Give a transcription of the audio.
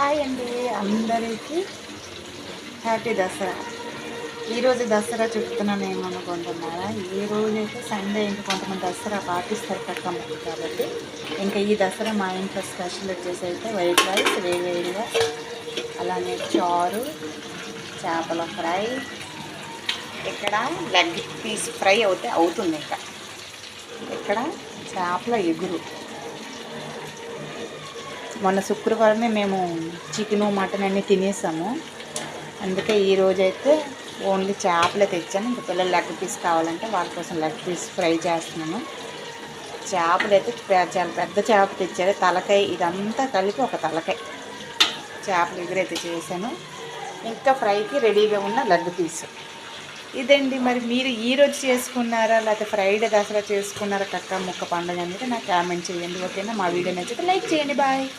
Hi అండి అందరికీ. Happy Dasara. ఈరోజు దసరా చెప్తున్నాను ఏమనుకుంటున్నారా ఈ రోజు అయితే సండే ఇంక కొంతమంది దసరా పాటిస్తారు కక్కమ్మకి కాబట్టి. ఇంకా ఈ దసరా మా ఇంట్లో స్పెషల్ వచ్చేసి అయితే వైట్ రైస్ వేడివేడిగా అలానే చారు చేపల ఫ్రై. ఇక్కడ లెగ్ పీస్ ఫ్రై అవుతే అవుతుంది ఇంకా. ఇక్కడ చేపల ఎగురు. మొన్న శుక్రవారమే మేము చికెను మటన్ అన్నీ తినేసాము. అందుకే ఈరోజు అయితే ఓన్లీ చేపలే తెచ్చాను. ఇంకా పిల్లలు లెగ్ పీస్ కావాలంటే వాళ్ళ కోసం లెగ్ పీస్ ఫ్రై చేస్తున్నాను. చేపలు అయితే చాలా పెద్ద చేప తెచ్చారు. తలకాయ ఇదంతా కలిపి ఒక తలకాయ. చేపలు ఎగురైతే చేశాను. ఇంకా ఫ్రైకి రెడీగా ఉన్న లెగ్ పీస్. ఇదండి మరి మీరు ఈరోజు చేసుకున్నారా? లేకపోతే ఫ్రైడే దసరా చేసుకున్నారా? కక్క ముక్క పండుగ. అనేది నాకు కామెంట్ చేయండి. ఓకేనా? మా వీడియో నచ్చితే లైక్ చేయండి. బాయ్.